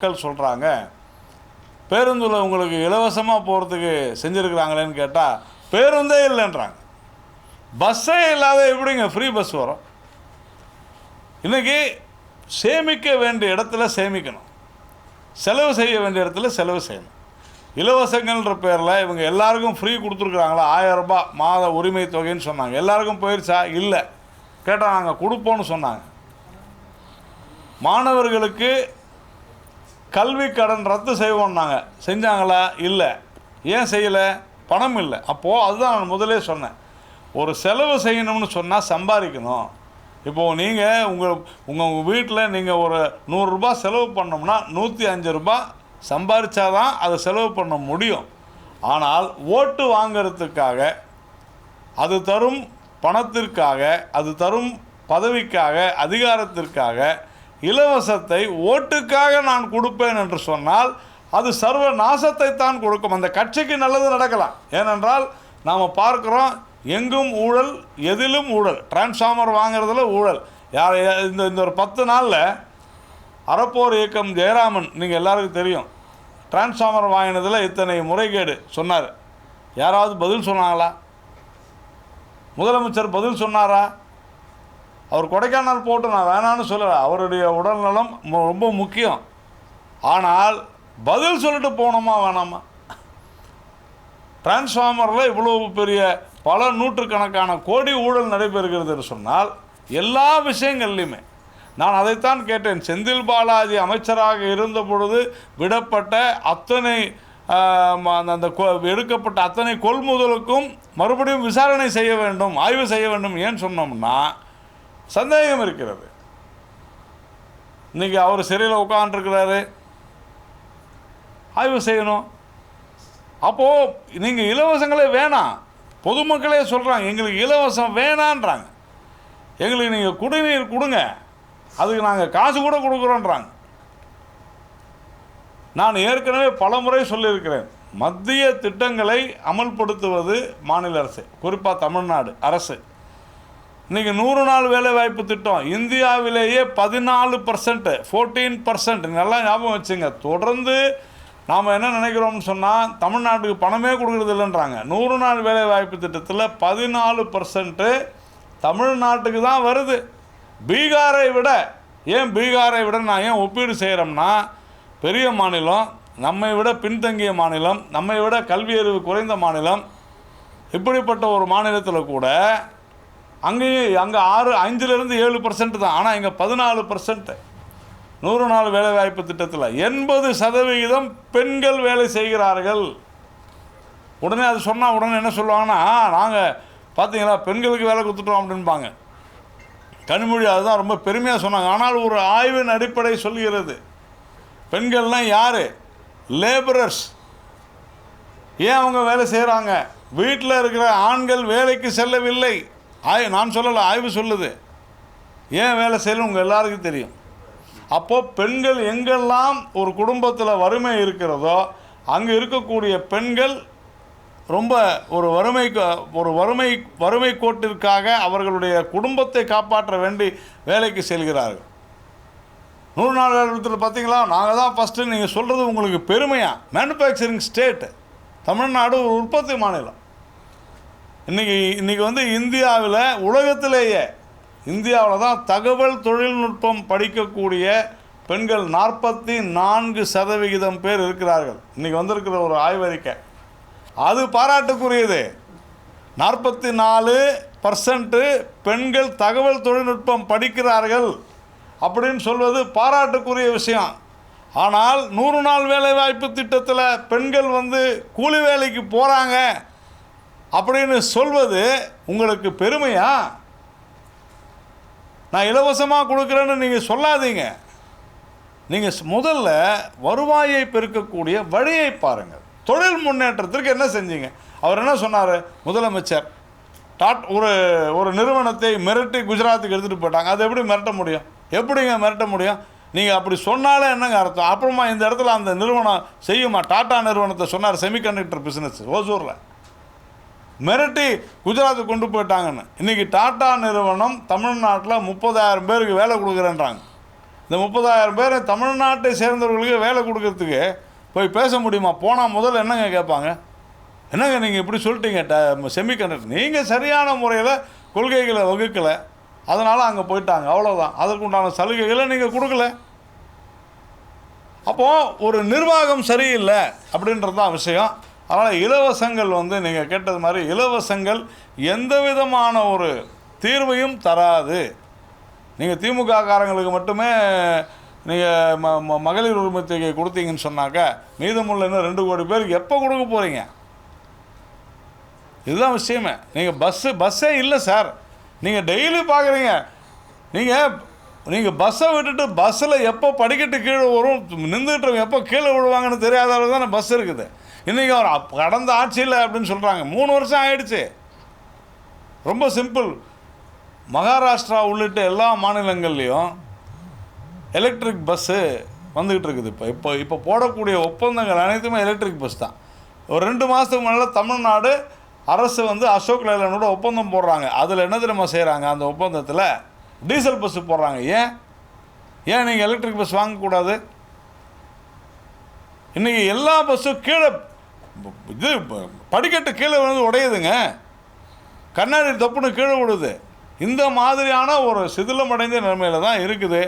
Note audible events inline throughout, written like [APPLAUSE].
மக்கள் சொல்கிறாங்க பேருந்தில் உங்களுக்கு இலவசமாக போகிறதுக்கு செஞ்சுருக்குறாங்களேன்னு கேட்டால் பேருந்தே இல்லைன்றாங்க. பஸ்ஸே இல்லாத எப்படிங்க ஃப்ரீ பஸ் வரும்? இன்றைக்கி சேமிக்க வேண்டிய இடத்துல சேமிக்கணும். செலவு செய்ய வேண்டிய இடத்துல செலவு செய்யணும். இலவசங்கள்ன்ற பேரில் இவங்க எல்லாருக்கும் ஃப்ரீ கொடுத்துருக்குறாங்களா? ஆயிரம் ரூபாய் மாத உரிமை தொகைன்னு சொன்னாங்க. எல்லாருக்கும் போயிடுச்சா இல்லை. கேட்டால் நாங்கள் கொடுப்போம்னு சொன்னாங்க. மாணவர்களுக்கு கல்வி கடன் ரத்து செய்வோம்னாங்க. செஞ்சாங்களா? இல்லை. ஏன் செய்யலை? பணம் இல்லை. அப்போது அதுதான் நான் முதலே சொன்னேன். ஒரு செலவு செய்யணும்னு சொன்னால் சம்பாதிக்கணும். இப்போது நீங்கள் உங்கள் உங்கள் உங்கள் வீட்டில் நீங்கள் ஒரு நூறுரூபா செலவு பண்ணோம்னா நூற்றி அஞ்சு ரூபாய் சம்பாதிச்சாதான் அதை செலவு பண்ண முடியும். ஆனால் ஓட்டு வாங்கிறதுக்காக அது தரும் பணத்திற்காக அது தரும் பதவிக்காக அதிகாரத்திற்காக இலவசத்தை ஓட்டுக்காக நான் கொடுப்பேன் என்று சொன்னால் அது சர்வ நாசத்தை தான் கொடுக்கும். அந்த கட்சிக்கு நல்லது நடக்கலாம். ஏனென்றால் நாம் பார்க்குறோம் எங்கும் ஊழல் எதிலும் ஊழல். டிரான்ஸ்ஃபார்மர் வாங்குறதுல ஊழல். யார் இந்த இந்த ஒரு பத்து நாளில் அறப்போர் இயக்கம் ஜெயராமன் நீங்கள் எல்லாருக்கும் தெரியும் டிரான்ஸ்ஃபார்மர் வாங்கினதில் இத்தனை முறைகேடு சொன்னார். யாராவது பதில் சொன்னாங்களா? முதலமைச்சர் பதில் சொன்னாரா? அவர் கொடைக்கானல் போட்டு நான் வேணான்னு சொல்லலை. அவருடைய உடல்நலம் ரொம்ப முக்கியம். ஆனால் பதில் சொல்லிட்டு போனோமா வேணாமா? டிரான்ஸ்ஃபார்மரில் இவ்வளவு பெரிய பல நூற்றுக்கணக்கான கோடி ஊழல் நடைபெறுகிறது என்று சொன்னால் எல்லா விஷயங்கள்லையுமே. நான் அதைத்தான் கேட்டேன். செந்தில் பாலாஜி அமைச்சராக இருந்த பொழுது விடப்பட்ட அத்தனை ம- அந்த- அந்த கொ- எடுக்கப்பட்ட அத்தனை கொள்முதலுக்கும் மறுபடியும் விசாரணை செய்ய வேண்டும் ஆய்வு செய்ய வேண்டும் ஏன் சொன்னோம்னா சந்தேகம் இருக்கிறது. இன்றைக்கி அவர் சிறையில் உட்காந்துருக்கிறாரு ஆய்வு செய்யணும். அப்போது நீங்கள் இலவசங்களே வேணாம். பொதுமக்களே சொல்கிறாங்க எங்களுக்கு இலவசம் வேணான்றாங்க. எங்களுக்கு நீங்கள் குடிநீர் கொடுங்க. அதுக்கு நாங்கள் காசு கூட கொடுக்குறோன்றாங்க. நான் ஏற்கனவே பல முறை சொல்லியிருக்கிறேன். மத்திய திட்டங்களை அமல்படுத்துவது மாநில அரசு குறிப்பாக தமிழ்நாடு அரசு. இன்றைக்கி நூறு நாள் வேலைவாய்ப்பு திட்டம். இந்தியாவிலேயே பதினாலு பர்சன்ட் ஃபோர்டீன் பர்சன்ட் நல்லா ஞாபகம் வச்சுங்க. தொடர்ந்து நாம் என்ன நினைக்கிறோம்னு சொன்னால் தமிழ்நாட்டுக்கு பணமே கொடுக்குறது இல்லைன்றாங்க. நூறு நாள் வேலைவாய்ப்பு திட்டத்தில் பதினாலு பர்சன்ட்டு தமிழ்நாட்டுக்கு தான் வருது. பீகாரை விட ஏன் பீகாரை விட நான் ஏன் ஒப்பீடு செய்கிறோம்னா பெரிய மாநிலம் நம்மை விட பின்தங்கிய மாநிலம் நம்மை விட கல்வியறிவு குறைந்த மாநிலம் இப்படிப்பட்ட ஒரு மாநிலத்தில் கூட அங்கேயும் அங்கே ஆறு அஞ்சுலேருந்து ஏழு பர்சன்ட் தான். ஆனால் இங்கே பதினாலு பர்சன்ட் நூறு நாள் வேலைவாய்ப்பு திட்டத்தில் எண்பது சதவிகிதம் பெண்கள் வேலை செய்கிறார்கள். உடனே அது சொன்னால் உடனே என்ன சொல்லுவாங்கன்னா நாங்கள் பார்த்தீங்களா பெண்களுக்கு வேலை கொடுத்துட்டோம் அப்படின்பாங்க. கனிமொழி அதுதான் ரொம்ப பெருமையாக சொன்னாங்க. ஆனால் ஒரு ஆய்வின் அடிப்படை சொல்கிறது பெண்கள்லாம் யார்? லேபரர்ஸ் ஏன் அவங்க வேலை செய்கிறாங்க வீட்டில் இருக்கிற ஆண்கள் வேலைக்கு செல்லவில்லை. ஆய் நான் சொல்லலை ஆய்வு சொல்லுது. ஏன் வேலை செய்யணும் உங்கள் எல்லாருக்கும் தெரியும். அப்போது பெண்கள் எங்கெல்லாம் ஒரு குடும்பத்தில் வறுமை இருக்கிறதோ அங்கே இருக்கக்கூடிய பெண்கள் ரொம்ப ஒரு வறுமை ஒரு வறுமை வறுமை கோட்டிற்காக அவர்களுடைய குடும்பத்தை காப்பாற்ற வேண்டி வேலைக்கு செல்கிறார்கள். நூறு நாள் இடத்துல பார்த்தீங்களா நாங்கள் தான் ஃபஸ்ட்டு நீங்கள் சொல்கிறது உங்களுக்கு பெருமையாக மேனுஃபேக்சரிங் ஸ்டேட்டு தமிழ்நாடு ஒரு உற்பத்தி மாநிலம். இன்றைக்கி இன்றைக்கி வந்து இந்தியாவில் உலகத்திலேயே இந்தியாவில் தான் தகவல் தொழில்நுட்பம் படிக்கக்கூடிய பெண்கள் நாற்பத்தி நான்கு சதவிகிதம் பேர் இருக்கிறார்கள். இன்றைக்கி வந்திருக்கிற ஒரு ஆய்வறிக்கை. அது பாராட்டுக்குரியது. நாற்பத்தி நாலு பர்சன்ட்டு பெண்கள் தகவல் தொழில்நுட்பம் படிக்கிறார்கள் அப்படின்னு சொல்வது பாராட்டுக்குரிய விஷயம். ஆனால் நூறு நாள் வேலைவாய்ப்பு திட்டத்தில் பெண்கள் வந்து கூலி வேலைக்கு போகிறாங்க அப்படின்னு சொல்வது உங்களுக்கு பெருமையா? நான் இலவசமாக கொடுக்குறேன்னு நீங்கள் சொல்லாதீங்க. நீங்கள் முதல்ல வருவாயை பெருக்கக்கூடிய வழியை பாருங்கள். தொழில் முன்னேற்றத்திற்கு என்ன செஞ்சீங்க? அவர் என்ன சொன்னார்? முதலமைச்சர் டாட் ஒரு ஒரு நிறுவனத்தை மிரட்டி குஜராத்துக்கு எடுத்துகிட்டு போயிட்டாங்க. அதை எப்படி மிரட்ட முடியும்? எப்படிங்க மிரட்ட முடியும்? நீங்கள் அப்படி சொன்னாலே என்னங்க அர்த்தம்? அப்புறமா இந்த இடத்துல அந்த நிறுவனம் செய்யுமா? டாட்டா நிறுவனத்தை சொன்னார் செமிகண்டக்டர் பிஸ்னஸ் ஓசூரில். மிரட்டி குஜராத்துக்கு கொண்டு போயிட்டாங்கன்னு. இன்றைக்கி டாட்டா நிறுவனம் தமிழ்நாட்டில் முப்பதாயிரம் பேருக்கு வேலை கொடுக்குறேன்றாங்க. இந்த முப்பதாயிரம் பேர் தமிழ்நாட்டை சேர்ந்தவர்களுக்கு வேலை கொடுக்கறதுக்கு போய் பேச முடியுமா? போனால் முதல்ல என்னங்க கேட்பாங்க? என்னங்க நீங்கள் இப்படி சொல்லிட்டீங்க? ட செமிகண்டக்டர் நீங்கள் சரியான முறையில் கொள்கைகளை வகுக்கலை. அதனால் அங்கே போயிட்டாங்க. அவ்வளோதான் அதற்குண்டான சலுகைகளை நீங்கள் கொடுக்கல. அப்போது ஒரு நிர்வாகம் சரியில்லை அப்படின்றது தான் விஷயம். அதனால் இலவசங்கள் வந்து நீங்கள் கேட்டது மாதிரி இலவசங்கள் எந்த விதமான ஒரு தீர்வையும் தராது. நீங்கள் திமுக காரங்களுக்கு மட்டுமே நீங்கள் ம ம- மகளிர் உரிமை தொகை கொடுத்தீங்கன்னு சொன்னாக்கா மீதமுள்ள இன்னும் ரெண்டு கோடி பேருக்கு எப்போ கொடுக்க போகிறீங்க இதுதான் விஷயமே. நீங்கள் பஸ்ஸு பஸ்ஸே இல்லை சார். நீங்கள் டெய்லி பார்க்குறீங்க நீங்கள் நீங்கள் பஸ்ஸை விட்டுட்டு பஸ்ஸில் எப்போ படிக்கட்டு கீழே வரும் நின்றுட்டு எப்போ கீழே விழுவாங்கன்னு தெரியாத அளவு தானே பஸ் இருக்குது. இன்றைக்கி அவர் கடந்த ஆட்சியில் அப்படின்னு சொல்கிறாங்க மூணு வருஷம் ஆயிடுச்சு. ரொம்ப சிம்பிள். மகாராஷ்டிரா உள்ளிட்ட எல்லா மாநிலங்கள்லேயும் எலக்ட்ரிக் பஸ்ஸு வந்துக்கிட்டு இருக்குது இப்போ. இப்போ இப்போ போடக்கூடிய ஒப்பந்தங்கள் அனைத்துமே எலக்ட்ரிக் பஸ் தான். ஒரு ரெண்டு மாதத்துக்கு முன்னால் தமிழ்நாடு அரசு வந்து அசோக் லைலனோட ஒப்பந்தம் போடுறாங்க. அதில் என்ன தெரியுமா செய்கிறாங்க அந்த ஒப்பந்தத்தில் டீசல் பஸ்ஸு போடுறாங்க. ஏன்? ஏன் நீங்கள் எலக்ட்ரிக் பஸ் வாங்கக்கூடாது? இன்றைக்கி எல்லா பஸ்ஸும் கீழே இது படிக்கட்டு கீழே வந்து உடையுதுங்க. கண்ணாடி தப்புன்னு கீழே விடுது இந்த மாதிரியான ஒரு சிதிலமடைந்த நிலைமையில தான் இருக்குது.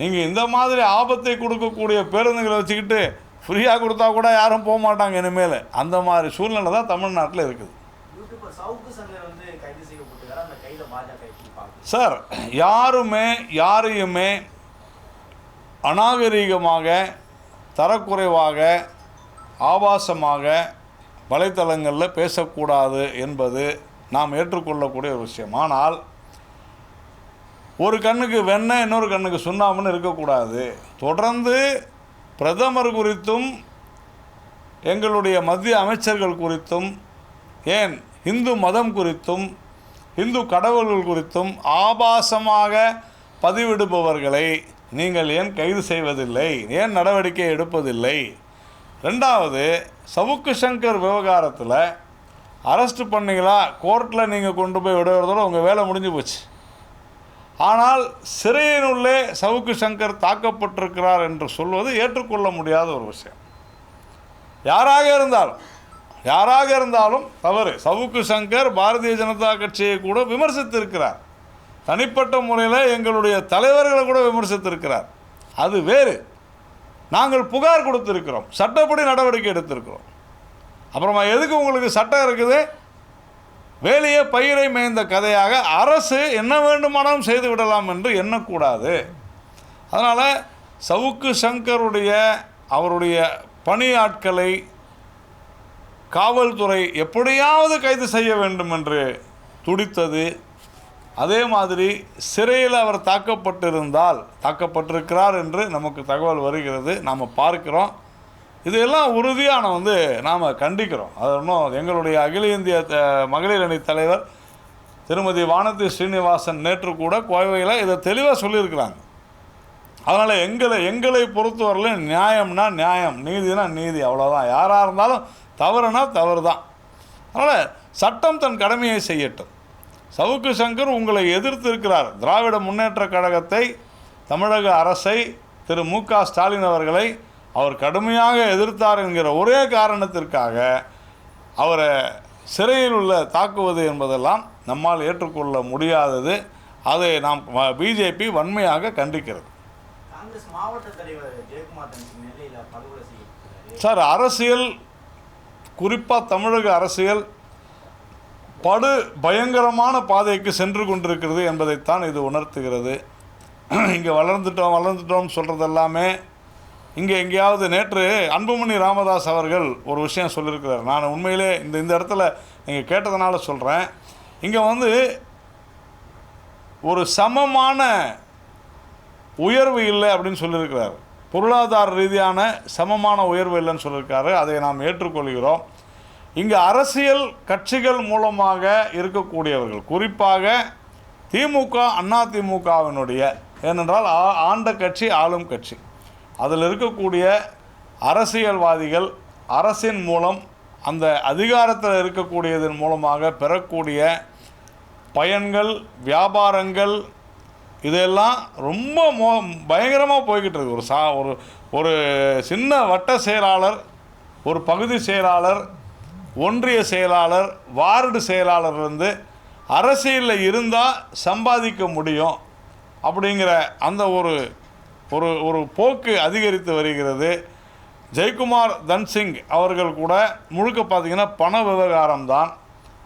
நீங்கள் இந்த மாதிரி ஆபத்தை கொடுக்கக்கூடிய பேருந்துகளை வச்சுக்கிட்டு ஃப்ரீயாக கொடுத்தா கூட யாரும் போக மாட்டாங்க இனிமேல். அந்த மாதிரி சூழ்நிலை தான் தமிழ்நாட்டில் இருக்குது. சார் யாருமே யாரையுமே அநாகரீகமாக தரக்குறைவாக ஆபாசமாக வலைத்தளங்களில் பேசக்கூடாது என்பது நாம் ஏற்றுக்கொள்ளக்கூடிய ஒரு விஷயம். ஆனால் ஒரு கண்ணுக்கு வெண்ணெய் இன்னொரு கண்ணுக்கு சுண்ணாம்புன்னு இருக்கக்கூடாது. தொடர்ந்து பிரதமர் குறித்தும் எங்களுடைய மத்திய அமைச்சர்கள் குறித்தும் ஏன் இந்து மதம் குறித்தும் இந்து கடவுள்கள் குறித்தும் ஆபாசமாக பதிவிடுபவர்களை நீங்கள் ஏன் கைது செய்வதில்லை? ஏன் நடவடிக்கை எடுப்பதில்லை? ரெண்டாவது சவுக்கு சங்கர் விவகாரத்தில் அரெஸ்ட் பண்ணீங்களா கோர்ட்டில் நீங்கள் கொண்டு போய் விடுறதோட உங்கள் வேலை முடிஞ்சு போச்சு. ஆனால் சிறையினுள்ளே சவுக்கு சங்கர் தாக்கப்பட்டிருக்கிறார் என்று சொல்வது ஏற்றுக்கொள்ள முடியாத ஒரு விஷயம். யாராக இருந்தாலும் யாராக இருந்தாலும் தவறு. சவுக்கு சங்கர் பாரதிய ஜனதா கட்சியை கூட விமர்சித்திருக்கிறார். தனிப்பட்ட முறையில் எங்களுடைய தலைவர்களை கூட விமர்சித்திருக்கிறார். அது வேறு. நாங்கள் புகார் கொடுத்துருக்கிறோம். சட்டப்படி நடவடிக்கை எடுத்திருக்கிறோம். அப்புறமா எதுக்கு உங்களுக்கு சட்டம் இருக்குது? வேலையே பயிரை மேய்ந்த கதையாக அரசு என்ன வேண்டுமானாலும் செய்து விடலாம் என்று எண்ணக்கூடாது. அதனால் சவுக்கு சங்கருடைய அவருடைய பணியாட்களை காவல்துறை எப்படியாவது கைது செய்ய வேண்டும் என்று துடித்தது அதே மாதிரி சிறையில் அவர் தாக்கப்பட்டிருந்தால் தாக்கப்பட்டிருக்கிறார் என்று நமக்கு தகவல் வருகிறது. நாம் பார்க்கிறோம். இதெல்லாம் உறுதியான வந்து நாம் கண்டிக்கிறோம். அது ஒன்றும் எங்களுடைய அகில இந்திய த- மகளிர் அணி தலைவர் திருமதி வானதி ஸ்ரீனிவாசன் நேற்று கூட கோவையில் இதை தெளிவாக சொல்லியிருக்கிறாங்க. அதனால் எங்களை எங்களை பொறுத்தவரையிலும் நியாயம்னா நியாயம் நீதினா நீதி அவ்வளோதான் யாராக இருந்தாலும் தவறுனா தவறு தான் அதனால் சட்டம் தன் கடமையை செய்யட்டும். சவுக்கு சங்கர் உங்களை எதிர்த்து இருக்கிறார் திராவிட முன்னேற்ற கழகத்தை தமிழக அரசை திரு மு க ஸ்டாலின் அவர்களை அவர் கடுமையாக எதிர்த்தார் என்கிற ஒரே காரணத்திற்காக அவரை சிறையில் உள்ள தாக்குவது என்பதெல்லாம் நம்மால் ஏற்றுக்கொள்ள முடியாதது. அதை நாம் பிஜேபி வன்மையாக கண்டிக்கிறது. சார் அரசியல் குறிப்பாக தமிழக அரசியல் படு பயங்கரமான பாதைக்கு சென்று கொண்டிருக்கிறது என்பதைத்தான் இது உணர்த்துகிறது. இங்கே வளர்ந்துட்டோம் வளர்ந்துட்டோம் சொல்கிறது எல்லாமே இங்கே எங்கேயாவது நேற்று அன்புமணி ராமதாஸ் அவர்கள் ஒரு விஷயம் சொல்லியிருக்கிறார். நான் உண்மையிலே இந்த இந்த இடத்துல நீங்கள் கேட்டதுனால சொல்கிறேன் இங்கே வந்து ஒரு சமமான உயர்வு இல்லை அப்படின்னு சொல்லியிருக்கிறார். பொருளாதார ரீதியான சமமான உயர்வு இல்லைன்னு சொல்லியிருக்காரு. அதை நாம் ஏற்றுக்கொள்கிறோம். இங்கே அரசியல் கட்சிகள் மூலமாக இருக்கக்கூடியவர்கள் குறிப்பாக திமுக அண்ணா திமுகவினுடைய ஏனென்றால் ஆ- ஆண்ட கட்சி ஆளும் கட்சி. அதில் இருக்கக்கூடிய அரசியல்வாதிகள் அரசின் மூலம் அந்த அதிகாரத்தில் இருக்கக்கூடியதன் மூலமாக பெறக்கூடிய பயன்கள் வியாபாரங்கள் இதெல்லாம் ரொம்ப மோ பயங்கரமாக போய்கிட்டு இருக்கு ஒரு சா ஒரு ஒரு சின்ன வட்ட செயலாளர் ஒரு பகுதி செயலாளர் ஒன்றிய செயலாளர் வார்டு செயலாளர் வந்து அரசியலில் இருந்தால் சம்பாதிக்க முடியும் அப்படிங்கிற அந்த ஒரு ஒரு ஒரு போக்கு அதிகரித்து வருகிறது. ஜெயக்குமார் தன்சிங் அவர்கள் கூட முழுக்க பார்த்தீங்கன்னா பண விவகாரம்தான்.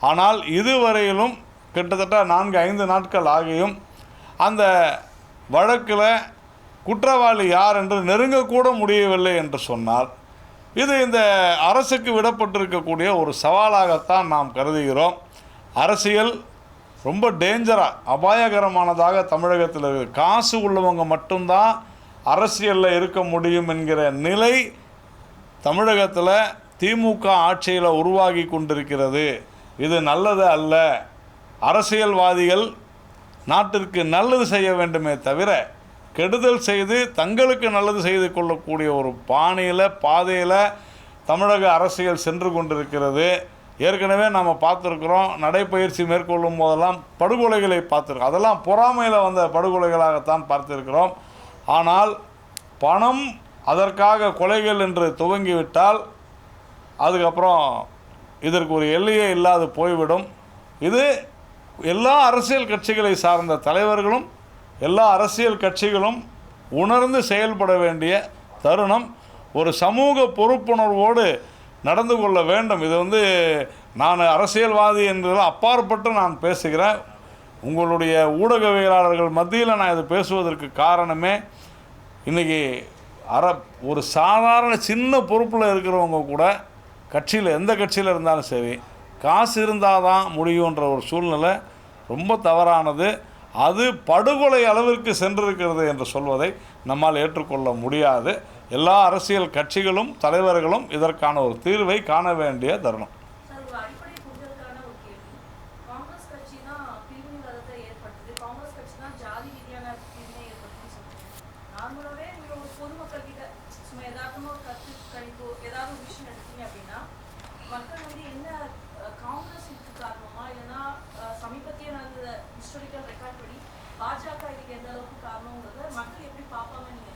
ஆனால் இதுவரையிலும் கிட்டத்தட்ட நான்கு ஐந்து நாட்கள் ஆகியும் அந்த வழக்கில் குற்றவாளி யார் என்று நெருங்கக்கூட முடியவில்லை என்று சொன்னார். இது இந்த அரசுக்கு விடப்பட்டிருக்கக்கூடிய ஒரு சவாலாகத்தான் நாம் கருதுகிறோம். அரசியல் ரொம்ப டேஞ்சராக அபாயகரமானதாக தமிழகத்தில் இருக்குது காசு உள்ளவங்க மட்டும்தான் அரசியலில் இருக்க முடியும் என்கிற நிலை தமிழகத்தில் திமுக ஆட்சியில் உருவாகி கொண்டிருக்கிறது. இது நல்லது அல்ல. அரசியல்வாதிகள் நாட்டிற்கு நல்லது செய்ய வேண்டுமே தவிர கெடுதல் செய்து தங்களுக்கு நல்லது செய்து கொள்ளக்கூடிய ஒரு பாணியில் பாதையில் தமிழக அரசியல் சென்று கொண்டிருக்கிறது. ஏற்கனவே நாம் பார்த்துருக்குறோம் நடைப்பயிற்சி மேற்கொள்ளும் போதெல்லாம் படுகொலைகளை பார்த்துருக்கோம் அதெல்லாம் பொறாமையில் வந்த படுகொலைகளாகத்தான் பார்த்திருக்கிறோம். ஆனால் பணம் அதற்காக கொலைகள் என்று துவங்கிவிட்டால் அதுக்கப்புறம் இதற்கு ஒரு எல்லையே இல்லாது போய்விடும். இது எல்லா அரசியல் கட்சிகளை சார்ந்த தலைவர்களும் எல்லா அரசியல் கட்சிகளும் உணர்ந்து செயல்பட வேண்டிய தருணம். ஒரு சமூக பொறுப்புணர்வோடு நடந்து கொள்ள வேண்டும். இது வந்து நான் அரசியல்வாதி என்பதில் அப்பாற்பட்டு நான் பேசுகிறேன். உங்களுடைய ஊடகவியலாளர்கள் மத்தியில் நான் இது பேசுவதற்கு காரணமே இன்றைக்கி அற ஒரு சாதாரண சின்ன பொறுப்பில் இருக்கிறவங்க கூட கட்சியில் எந்த கட்சியில் இருந்தாலும் சரி காசு இருந்தால் தான் முடியுன்ற ஒரு சூழ்நிலை ரொம்ப தவறானது. அது படுகொலை அளவிற்கு சென்றிருக்கிறது என்று சொல்வதை நம்மால் ஏற்றுக்கொள்ள முடியாது. எல்லா அரசியல் கட்சிகளும் தலைவர்களும் இதற்கான ஒரு தீர்வை காண வேண்டிய தருணம் சார் ஒரு அடிப்படை புரிதலுக்கான ஒரு கேள்வி காங்கிரஸ் கட்சி தான் பிரிவினைவாதத்தை ஏற்படுத்துது காங்கிரஸ் கட்சி தான் ஜாதி ரீதியான பிரிவினை ஏற்படுத்துன்னு சொல்றீங்க நார்மலாவே நீங்க ஒரு பொதுமக்கள் கிட்ட சும்மா யதார்த்தமா ஒரு கருத்து கணிப்பு ஏதாவது ஒரு விஷயம் எடுத்தீங்க அப்படின்னா மக்கள் வந்து என்ன அஹ், காங்கிரஸ் இதுக்கு காரணமா இல்லைன்னா அஹ், சமீபத்திய நடந்த ஹிஸ்டாரிக்கல் ரெக்கார்ட் படி பாஜக இதுக்கு எந்த அளவுக்கு காரணங்கிறத மக்கள் எப்படி பார்ப்பாங்க நீங்க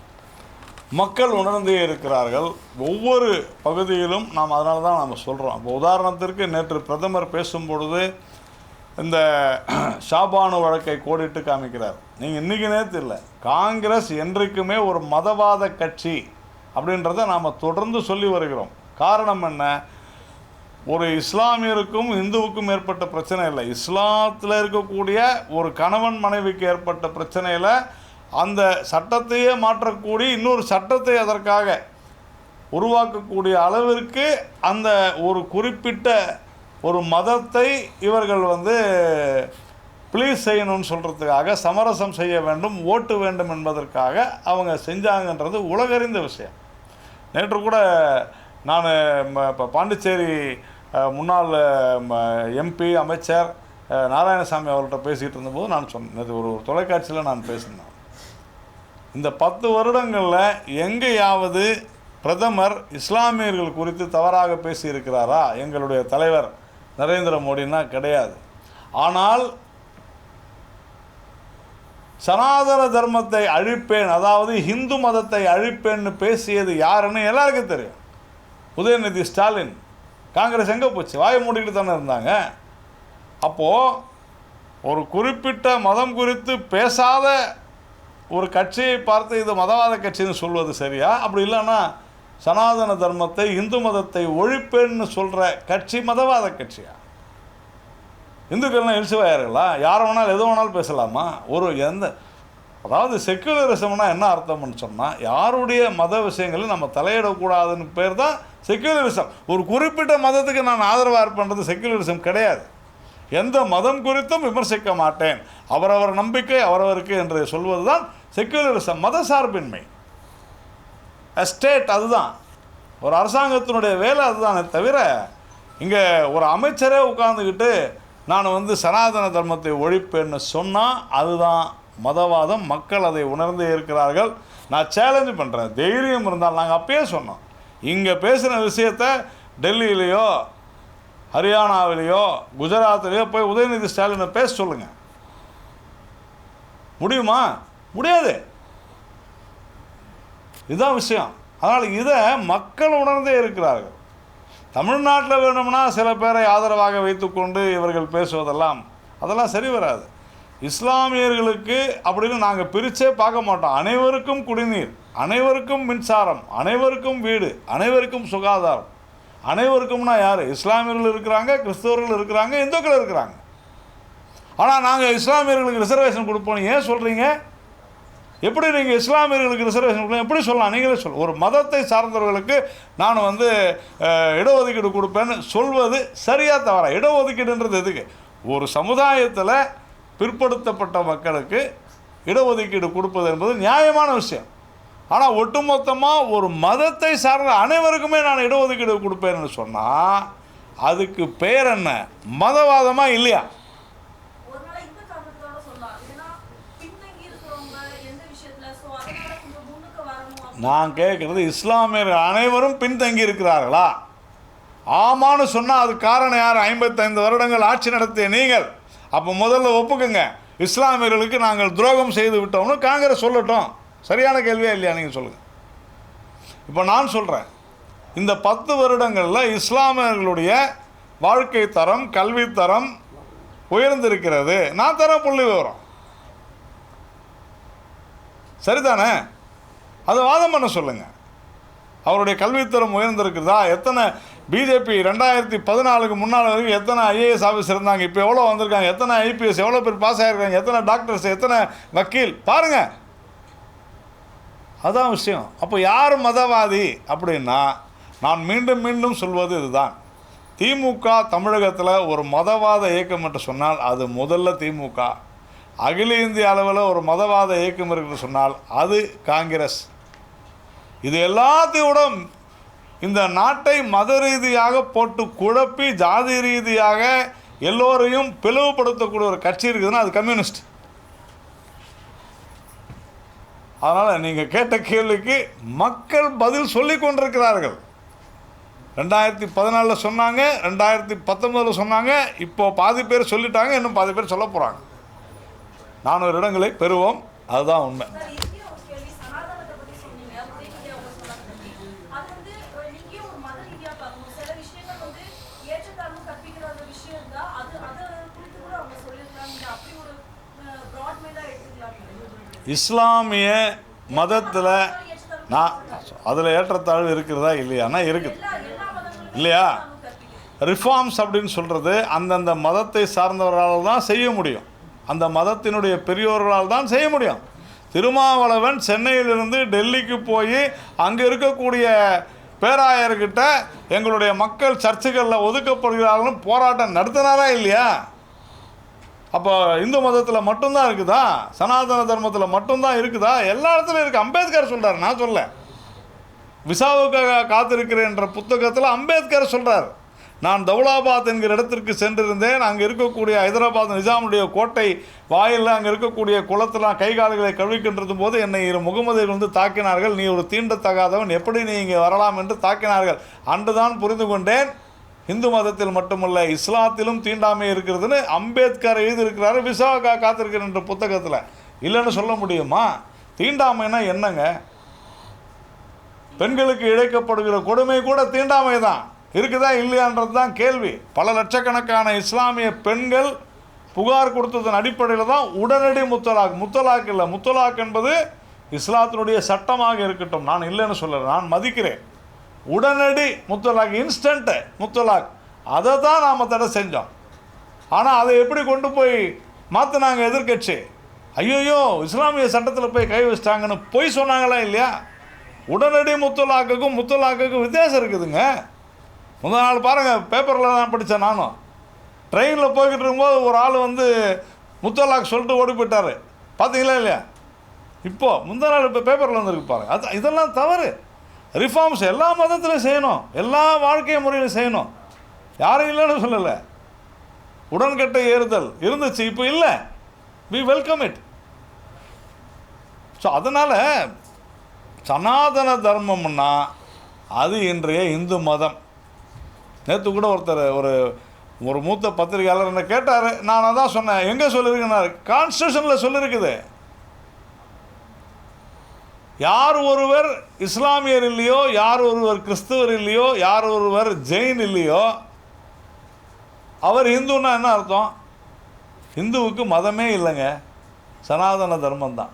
மக்கள் உணர்ந்தே இருக்கிறார்கள். ஒவ்வொரு பகுதியிலும் நாம் அதனால தான் நாம் சொல்கிறோம் இப்போ உதாரணத்திற்கு நேற்று பிரதமர் பேசும்பொழுது இந்த [CLEARS THROAT] ஷாபானு வழக்கை கோடிட்டு காமிக்கிறார். நீங்கள் இன்றைக்கி நேற்று இல்லை. காங்கிரஸ் என்றைக்குமே ஒரு மதவாத கட்சி அப்படின்றத நாம் தொடர்ந்து சொல்லி வருகிறோம். காரணம் என்ன? ஒரு இஸ்லாமியருக்கும் இந்துவுக்கும் ஏற்பட்ட பிரச்சனை இல்லை. இஸ்லாத்தில் இருக்கக்கூடிய ஒரு கணவன் மனைவிக்கு ஏற்பட்ட பிரச்சனையில் அந்த சட்டத்தையே மாற்றக்கூடிய இன்னொரு சட்டத்தை அதற்காக உருவாக்கக்கூடிய அளவிற்கு அந்த ஒரு குறிப்பிட்ட ஒரு மதத்தை இவர்கள் வந்து ப்ளீஸ் செய்யணும்னு சொல்கிறதுக்காக சமரசம் செய்ய வேண்டும் ஓட்டு வேண்டும் என்பதற்காக அவங்க செஞ்சாங்கன்றது உலகறிந்த விஷயம். நேற்று கூட நான் இப்போ பாண்டிச்சேரி முன்னாள் எம்பி அமைச்சர் நாராயணசாமி அவர்கிட்ட பேசிகிட்டு இருந்தபோது நான் சொன்னேன் நேற்று ஒரு தொலைக்காட்சியில் நான் பேசினேன். இந்த பத்து வருடங்களில் எங்கேயாவது பிரதமர் இஸ்லாமியர்கள் குறித்து தவறாக பேசியிருக்கிறாரா? எங்களுடைய தலைவர் நரேந்திர மோடினா கிடையாது. ஆனால் சனாதன தர்மத்தை அழிப்பேன் அதாவது இந்து மதத்தை அழிப்பேன்னு பேசியது யாருன்னு எல்லாருக்கும் தெரியும். உதயநிதி ஸ்டாலின். காங்கிரஸ் எங்கே போச்சு? வாயை மூடிக்கிட்டு தானே இருந்தாங்க. அப்போது ஒரு குறிப்பிட்ட மதம் குறித்து பேசாத ஒரு கட்சியை பார்த்து இது மதவாத கட்சின்னு சொல்வது சரியா? அப்படி இல்லைன்னா சனாதன தர்மத்தை இந்து மதத்தை ஒழிப்பேன்னு சொல்கிற கட்சி மதவாத கட்சியா? இந்துக்கள்லாம் இழிச்சுவாயார்களா யார் வேணாலும் எது வேணாலும் பேசலாமா? ஒரு எந்த அதாவது செக்குலரிசம்னா என்ன அர்த்தம்னு சொன்னால் யாருடைய மத விஷயங்களில் நம்ம தலையிடக்கூடாதுன்னு பேர் தான் செக்குலரிசம் ஒரு குறிப்பிட்ட மதத்துக்கு நான் ஆதரவாக இருப்பேன்றது செக்குலரிசம் கிடையாது. எந்த மதம் குறித்தும் விமர்சிக்க மாட்டேன். அவரவர் நம்பிக்கை அவரவருக்கு என்று சொல்வது தான் செக்குலரிசம் மத சார்பின்மை. ஸ்டேட் அதுதான். ஒரு அரசாங்கத்தினுடைய வேலை அதுதானே தவிர இங்கே ஒரு அமைச்சரே உட்கார்ந்துக்கிட்டு நான் வந்து சனாதன தர்மத்தை ஒழிப்பேன்னு சொன்னால் அதுதான் மதவாதம். மக்கள் அதை உணர்ந்தே இருக்கிறார்கள். நான் சேலஞ்சு பண்ணுறேன் தைரியம் இருந்தால் நாங்கள் அப்பயே சொன்னோம். இங்கே பேசின விஷயத்த டெல்லியிலேயோ ஹரியானாவிலேயோ குஜராத்திலேயோ போய் உதயநிதி ஸ்டாலினை பேச சொல்லுங்கள் முடியுமா? முடியாது. இதுதான் விஷயம். அதனால் இதை மக்கள் உணர்ந்தே இருக்கிறார்கள். தமிழ்நாட்டில் வேணும்னா சில பேரை ஆதரவாக வைத்துக்கொண்டு இவர்கள் பேசுவதெல்லாம் அதெல்லாம் சரி வராது. இஸ்லாமியர்களுக்கு அப்படின்னு நாங்கள் பிரித்தே பார்க்க மாட்டோம். அனைவருக்கும் குடிநீர் அனைவருக்கும் மின்சாரம் அனைவருக்கும் வீடு அனைவருக்கும் சுகாதாரம். அனைவருக்கும்னா யார்? இஸ்லாமியர்கள் இருக்கிறாங்க கிறிஸ்தவர்கள் இருக்கிறாங்க இந்துக்கள் இருக்கிறாங்க. ஆனால் நாங்கள் இஸ்லாமியர்களுக்கு ரிசர்வேஷன் கொடுப்போம் ஏன் சொல்கிறீங்க எப்படி நீங்கள் இஸ்லாமியர்களுக்கு ரிசர்வேஷன் கொடுக்கலாம் எப்படி சொல்லலாம்? நீங்களே சொல். ஒரு மதத்தை சார்ந்தவர்களுக்கு நான் வந்து இடஒதுக்கீடு கொடுப்பேன்னு சொல்வது சரியாக தவறா? இடஒதுக்கீடுன்றது எதுக்கு? ஒரு சமுதாயத்தில் பிற்படுத்தப்பட்ட மக்களுக்கு இடஒதுக்கீடு கொடுப்பது என்பது நியாயமான விஷயம். ஆனால் ஒட்டுமொத்தமாக ஒரு மதத்தை சார்ந்த அனைவருக்குமே நான் இடஒதுக்கீடு கொடுப்பேன்னு சொன்னால் அதுக்கு பேர் என்ன? மதவாதமாக இல்லையா? நான் கேட்குறது இஸ்லாமியர்கள் அனைவரும் பின்தங்கி இருக்கிறார்களா? ஆமான்னு சொன்னால் அது காரணம் யார்? ஐம்பத்தைந்து வருடங்கள் ஆட்சி நடத்திய நீங்கள். அப்போ முதல்ல ஒப்புக்குங்க. இஸ்லாமியர்களுக்கு நாங்கள் துரோகம் செய்து விட்டோம்னு காங்கிரஸ் சொல்லட்டும். சரியான கேள்வியே இல்லையா நீங்கள் சொல்லுங்கள் இப்போ நான் சொல்கிறேன் இந்த பத்து வருடங்களில் இஸ்லாமியர்களுடைய வாழ்க்கை தரம் கல்வித்தரம் உயர்ந்திருக்கிறது. நான் தர புள்ளி விவரம். சரிதானே? அதை வாதம் பண்ண சொல்லுங்கள் அவருடைய கல்வித்தரம் உயர்ந்திருக்குதா எத்தனை பிஜேபி ரெண்டாயிரத்தி பதினாலுக்கு முன்னால் வரைக்கும் எத்தனை ஐஏஎஸ் ஆஃபீஸ் இருந்தாங்க? இப்போ எவ்வளோ வந்திருக்காங்க? எத்தனை ஐபிஎஸ் எவ்வளோ பேர் பாஸ் ஆகிருக்காங்க எத்தனை டாக்டர்ஸ் எத்தனை வக்கீல்? பாருங்கள் அதுதான் விஷயம். அப்போ யார் மதவாதி அப்படின்னா நான் மீண்டும் மீண்டும் சொல்வது இதுதான். திமுக தமிழகத்தில் ஒரு மதவாத இயக்கம் என்று சொன்னால் அது முதல்ல திமுக. அகில இந்திய அளவில் ஒரு மதவாத இயக்கம் இருக்குன்னு சொன்னால் அது காங்கிரஸ். இது எல்லாத்தையும் இந்த நாட்டை மத ரீதியாக போட்டு குழப்பி ஜாதி ரீதியாக எல்லோரையும் பிளவுபடுத்தக்கூடிய ஒரு கட்சி இருக்குதுன்னா அது கம்யூனிஸ்ட். அதனால் நீங்கள் கேட்ட கேள்விக்கு மக்கள் பதில் சொல்லி கொண்டிருக்கிறார்கள். ரெண்டாயிரத்தி பதினாலில் சொன்னாங்க ரெண்டாயிரத்தி பத்தொம்போதில் சொன்னாங்க இப்போ பாதி பேர் சொல்லிட்டாங்க இன்னும் பாதி பேர் சொல்ல போகிறாங்க நானூறு இடங்களை பெறுவோம் அதுதான் உண்மை சார் இங்கே ஒரு கேள்வி சனாதனத்தை பத்தி சொன்னீங்க உதயநிதி அவங்க சொன்னாங்க பத்தி அது வந்து அஹ், நீங்க ஒரு மத ரீதியா பார்க்கணும் சில விஷயங்கள் வந்து ஏற்றத்தாழ்வு கற்பிக்கிற ஒரு விஷயம் தான் அது அதை குறித்து கூட அவங்க சொல்லியிருக்காங்க நீங்க அப்படி ஒரு ப்ராட் மைண்டா எடுத்துக்கலாம் இஸ்லாமிய மதத்தில் நான் அதில் ஏற்றத்தாழ்வு இருக்கிறதா இல்லையானா இருக்குது. இல்லையா? ரிஃபார்ம்ஸ் அப்படின்னு சொல்கிறது அந்தந்த மதத்தை சார்ந்தவர்களால் தான் செய்ய முடியும். அந்த மதத்தினுடைய பெரியோர்களால் தான் செய்ய முடியும். திருமாவளவன் சென்னையிலிருந்து டெல்லிக்கு போய் அங்கே இருக்கக்கூடிய பேராயர்கிட்ட எங்களுடைய மக்கள் சர்ச்சுகளில் ஒதுக்கப்படுகிறார்கள் போராட்டம் நடத்தினாரா இல்லையா? அப்போ இந்து மதத்தில் மட்டும்தான் இருக்குதா? சனாதன தர்மத்தில் மட்டும்தான் இருக்குதா? எல்லா இடத்துலையும் இருக்குது அம்பேத்கர் சொல்கிறார் நான் சொல்ல விசாவுக்காக காத்திருக்கிறேன் என்ற புத்தகத்தில் அம்பேத்கர் சொல்கிறார் நான் தௌலாபாத் என்கிற இடத்திற்கு சென்றிருந்தேன். அங்கே இருக்கக்கூடிய ஹைதராபாத் நிஜாமுடைய கோட்டை வாயிலில் அங்கே இருக்கக்கூடிய குளத்தில் கை கால்களை கழுவிக்கின்றது போது என்னை இரு முகமதிகள் வந்து தாக்கினார்கள். நீ ஒரு தீண்டத்தகாதவன். எப்படி நீ இங்கே வரலாம் என்று தாக்கினார்கள். அன்றுதான் புரிந்து கொண்டேன். இந்து மதத்தில் மட்டுமல்ல இஸ்லாத்திலும் தீண்டாமை இருக்கிறதுன்னு அம்பேத்கர் எழுதியிருக்கிறாரு விசாகா காத்திருக்கிறேன் என்ற புத்தகத்தில். இல்லைன்னு சொல்ல முடியுமா? தீண்டாமைனா என்னங்க? பெண்களுக்கு இழைக்கப்படுகிற கொடுமை கூட தீண்டாமை தான் இருக்குதா இல்லையான்றது தான் கேள்வி. பல லட்சக்கணக்கான இஸ்லாமிய பெண்கள் புகார் கொடுத்ததன் அடிப்படையில் தான் உடனடி முத்தலாக் முத்தலாக் இல்லை முத்தலாக் என்பது இஸ்லாத்தினுடைய சட்டமாக இருக்கட்டும். நான் இல்லைன்னு சொல்லலை நான் மதிக்கிறேன். உடனடி முத்தலாக் இன்ஸ்டன்ட்டு முத்தலாக். அதை தான் நாம் தடை செஞ்சோம். ஆனால் அதை எப்படி கொண்டு போய் மாற்றினாங்க எதிர்க்கட்சி? ஐயோயோ இஸ்லாமிய சட்டத்தில் போய் கை வச்சிட்டாங்கன்னு பொய் சொன்னாங்களா இல்லையா? உடனடி முத்தலாக்குக்கும் முத்தலாக்குக்கும் வித்தியாசம் இருக்குதுங்க. முதல் நாள் பாருங்கள் பேப்பரில் தான் படித்தேன் நானும். ட்ரெயினில் போய்கிட்டு இருக்கும்போது ஒரு ஆள் வந்து முத்தலாக் சொல்லிட்டு ஓடி போயிட்டார். பார்த்தீங்களா இல்லையா? இப்போது முந்தா நாள் இப்போ பேப்பரில் வந்துருக்கு பாருங்கள் அது இதெல்லாம் தவறு. ரிஃபார்ம்ஸ் எல்லா மதத்திலும் செய்யணும். எல்லா வாழ்க்கை முறையிலும் செய்யணும். யாரும் இல்லைன்னு சொல்லலை. உடன்கட்டை ஏறுதல் இருந்துச்சு இப்போ இல்லை. வி வெல்கம் இட் ஸோ அதனால் சனாதன தர்மம்னா அது இன்றைய இந்து மதம். நேற்று கூட ஒருத்தர் ஒரு ஒரு மூத்த பத்திரிகையாளர் என்ன கேட்டார். நான் அதான் சொன்னேன். எங்கே சொல்லியிருக்கேன்னாரு கான்ஸ்டியூஷனில் சொல்லியிருக்குது யார் ஒருவர் இஸ்லாமியர் இல்லையோ யார் ஒருவர் கிறிஸ்துவர் இல்லையோ யார் ஒருவர் ஜெயின் இல்லையோ அவர் இந்துன்னா என்ன அர்த்தம்? இந்துவுக்கு மதமே இல்லைங்க. சனாதன தர்மம் தான்.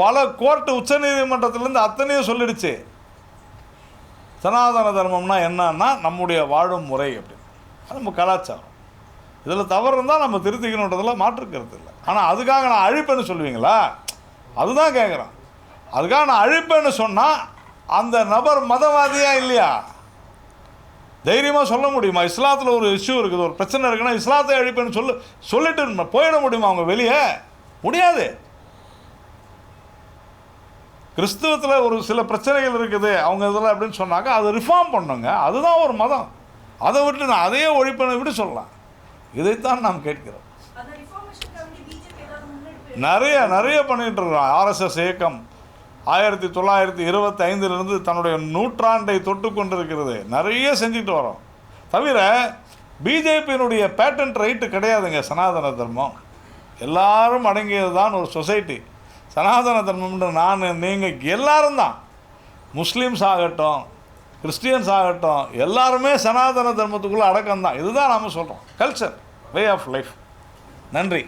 பல கோர்ட்டு உச்சநீதிமன்றத்திலேருந்து அத்தனையும் சொல்லிடுச்சு. சனாதன தர்மம்னா என்னன்னா நம்முடைய வாழும் முறை அப்படின்னு. நம்ம கலாச்சாரம். இதில் தவறு இருந்தால் நம்ம திருத்திக்கணுன்றதுல மாற்றுக்கிறது இல்லை. ஆனால் அதுக்காக நான் அழிப்பேன்னு சொல்லுவீங்களா? அதுதான் கேட்குறான் அதுக்காக நான் அழிப்பேன்னு சொன்னால் அந்த நபர் மதவாதியா இல்லையா? தைரியமாக சொல்ல முடியுமா? இஸ்லாத்தில் ஒரு இஷ்யூ இருக்குது ஒரு பிரச்சனை இருக்குன்னா இஸ்லாத்தை அழிப்பேன்னு சொல்லு சொல்லிட்டு போயிட முடியுமா அவங்க வெளியே? முடியாது. கிறிஸ்துவத்தில் ஒரு சில பிரச்சனைகள் இருக்குது. அவங்க இதில் அப்படின்னு சொன்னாக்கா அதை ரிஃபார்ம் பண்ணுங்க. அதுதான் ஒரு மதம். அதை விட்டு நான் அதையே ஒழிப்பேன்னு விட்டு சொல்லலாம். இதைத்தான் நாம் கேட்கிறோம் அந்த ரிஃபார்மேஷனுக்கு வேண்டி பிஜேபி ஏதாவது முன்னெடுப்பு நிறைய நிறைய பண்ணிகிட்டு இருக்கிறோம் ஆர்எஸ்எஸ் இயக்கம் ஆயிரத்தி தொள்ளாயிரத்தி இருபத்தி ஐந்திலிருந்து தன்னுடைய நூற்றாண்டை தொட்டு கொண்டிருக்கிறது. நிறைய செஞ்சுட்டு வரோம். தவிர பிஜேபியினுடைய பேட்டன்ட் ரைட்டு கிடையாதுங்க சனாதன தர்மம். எல்லாரும் அடங்கியது தான் ஒரு சொசைட்டி சனாதன தர்மம்னு நான் நீங்கள் எல்லாரும் தான். முஸ்லீம்ஸ் ஆகட்டும் கிறிஸ்டியன்ஸ் ஆகட்டும் எல்லாருமே சனாதன தர்மத்துக்குள்ளே அடக்கம் தான். இதுதான் நாம் சொல்கிறோம் கல்ச்சர் வே ஆஃப் லைஃப் நன்றி.